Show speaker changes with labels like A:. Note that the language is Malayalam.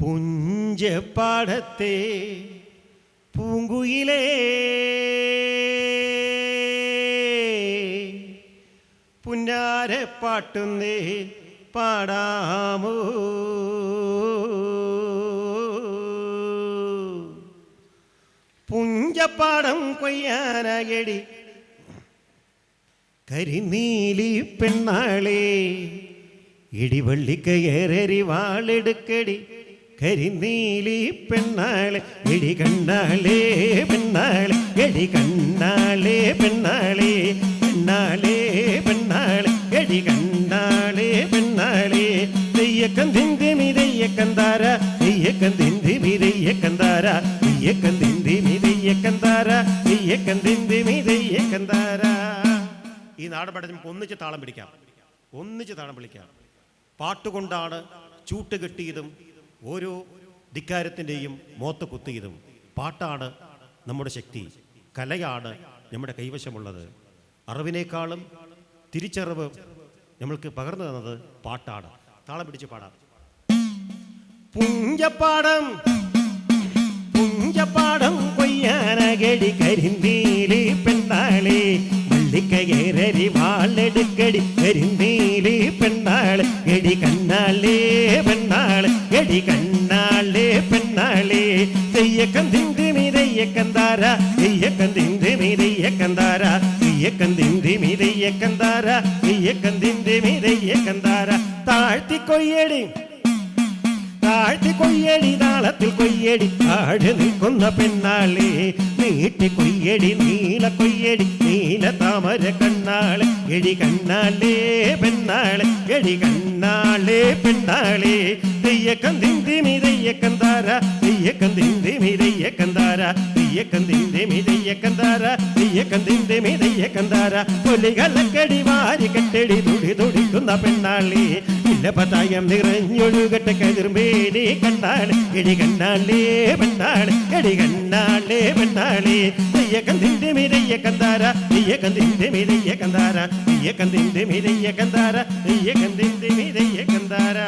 A: പുഞ്ചപ്പാടത്തെ പൂങ്കുയിലേ. പുന്നാരപ്പാട്ടുന്നേ പാടാമോ? പുഞ്ചപ്പാടം കൊയ്യാനകടി കരിനീലി പെണ്ണാളേ ഇടിവള്ളിക്കയറി വാളെടുക്കടി. കരിനീലി പെണ്ണാളെ എടി കണ്ണാളേ പെണ്ണാളെ എടി കണ്ണാളേ പെണ്ണാളെ പെണ്ണാളേ പെണ്ണാളെ എടി കണ്ണാളേ പെണ്ണാളെ. തെയ്യക്കം തിന്തിമി തെയ്യക്കം താര തെയ്യക്കം തിന്തിമി തെയ്യക്കം താര തെയ്യക്കം തിന്തിമി തെയ്യക്കം താര തെയ്യക്കം തിന്തിമി തെയ്യക്കം താര. ഈ നാടൻ പാട്ട് നമുക്ക് ഒന്നിച്ച് താളം പിടിക്കാം. ഒന്നിച്ച് താളം പിടിക്കാം. പാട്ടുകൊണ്ടാണ് ചൂട്ട് കെട്ടിയതും ഓരോ ധിക്കാരത്തിന്റെയും മോത്ത് കുത്തിയതും പാട്ടാണ് നമ്മുടെ ശക്തി കലയാണ് നമ്മുടെ കൈവശമുള്ളത്. അറിവിനേക്കാളും തിരിച്ചറിവ് നമ്മൾക്ക് പകർന്നു തന്നത് പാട്ടാണ്. താളം പിടിച്ച് പാടാം. പുഞ്ചപ്പാടം പുഞ്ചപ്പാടം കൊയ്യാനകടി കരിന്തീലി പെണ്ണാളി വള്ളിക്കയറി വാളെടുക്കടി കരിന്തീലി പെണ്ണാളെ എടി കണ്ണാളേ. പെണ്ണാളെ എടി കണ്ണാളേ പെണ്ണാളേ തെയ്യക്കം തിന്തിമി തെയ്യക്കം താര തെയ്യക്കം തിന്തിമി തെയ്യക്കം താര തെയ്യക്കം തിന്തിമി തെയ്യക്കം താര തെയ്യക്കം തിന്തിമി തെയ്യക്കം താര. താഴ്ത്തി കൊയ്യടി താഴ്ത്തി കൊയ്യടി താളത്തിൽ കൊയ്യടി താഴെ നിൽക്കുന്ന പെണ്ണാളെ നീട്ടി കൊയ്യടി നീല കൊയ്യടി നീല താമര കണ്ണാളെ എടി കണ്ണാളേ പെണ്ണാളെ എടി കണ്ണാളേ പെണ്ണാളെ. തെയ്യക്കം തിന്തി തെയ്യക്കം താര. തെയ്യക്കം തിന്തി തെയ്യക്കം താര. തെയ്യക്കം തിന്തി തെയ്യക്കം താര. തെയ്യക്കം തിന്തി തെയ്യക്കം താര. പൊലികളക്കടി വാരി കെട്ടടി തുടി തുടിക്കുന്ന പെണ്ണാളി. ഇല്ലപതായം നിറഞ്ഞൊഴുകട്ടെ കതിർമേനെ കണ്ണാണ് എടി കണ്ണാളേ പെണ്ണാണ് എടി കണ്ണാളേ പെണ്ണാളെ. തെയ്യക്കം തിന്തിമി തെയ്യക്കം താര. തെയ്യക്കം തിന്തിമി തെയ്യക്കം താര. തെയ്യക്കം തിന്തിമി തെയ്യക്കം താര. തെയ്യക്കം തിന്തിമി തെയ്യക്കം താര.